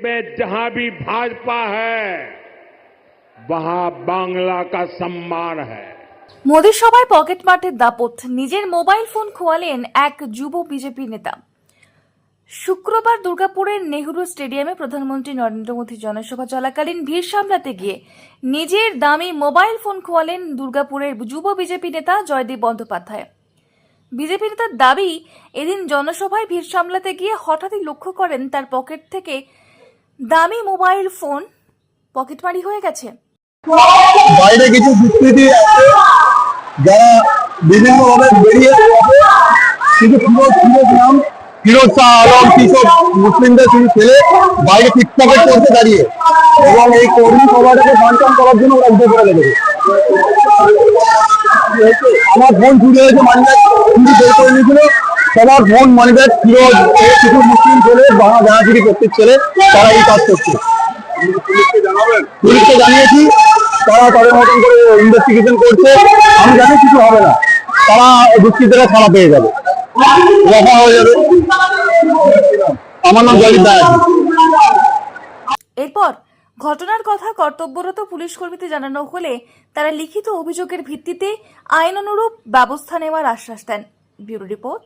में जहां भी भाजपा है वहां बांग्ला का सम्मान है মোদী সভায় পকেট মার্টের দাপট নিজের মোবাইল ফোন খোয়ালেন এক যুব বিজেপি নেতা শুক্রবার দুর্গাপুরের নেহরু স্টেডিয়ামে প্রধানমন্ত্রী নরেন্দ্র মোদী জনসভা চলাকালীন ভিড় সামলাতে গিয়ে নিজের দামি মোবাইল ফোন খোয়ালেন দুর্গাপুরের যুব বিজেপি নেতা জয়দীপ বন্দ্যোপাধ্যায় বিজেপি নেতার দাবি এদিন জনসভায় ভিড় সামলাতে গিয়ে হঠাৎই লক্ষ্য করেন তার পকেট থেকে দামি মোবাইল ফোন পকেটমারি হয়ে গেছে। বাইরে কিছু দুষ্কৃতি আছে। যারা বিভিন্নভাবে বেরিয়ে কিছু ফিরোজ ফিরোজ নাম, ফিরোজ শাহ আলম কিসব মুসলিমদের কিছু ছেলে, বাইরে পিকপকেট করতে দাঁড়িয়ে। এবং এই কর্মী সভাটাকে বাঞ্ছন করার জন্য ওরা উঠে পড়ে লেগেছে আমার ফোন চুরি হয়েছে মানিব্যাগ চুরি বের করে নিয়েছিল। সবার মানিব্যাগ ফিরোজ কিছু মুসলিম ছেলে বাংলা জানাচুরি করতে ছেলে, তারা এই কাজ করছে। পুলিশকে জানিয়েছি, তারা তাদের মতন করে ইনভেস্টিগেশন করছে। আমি জানি কিছু হবে না। তারা দুষ্কৃতীরা ছাড়া পেয়ে যাবে। রফা হয়ে যাবে। আমার নাম জয়দীপ দাস। এরপর ঘটনার কথা কর্তব্যরত পুলিশ কর্মীতে জানানো হলে তারা লিখিত অভিযোগের ভিত্তিতে আইন অনুরূপ ব্যবস্থা নেওয়ার আশ্বাস দেন। Bureau report.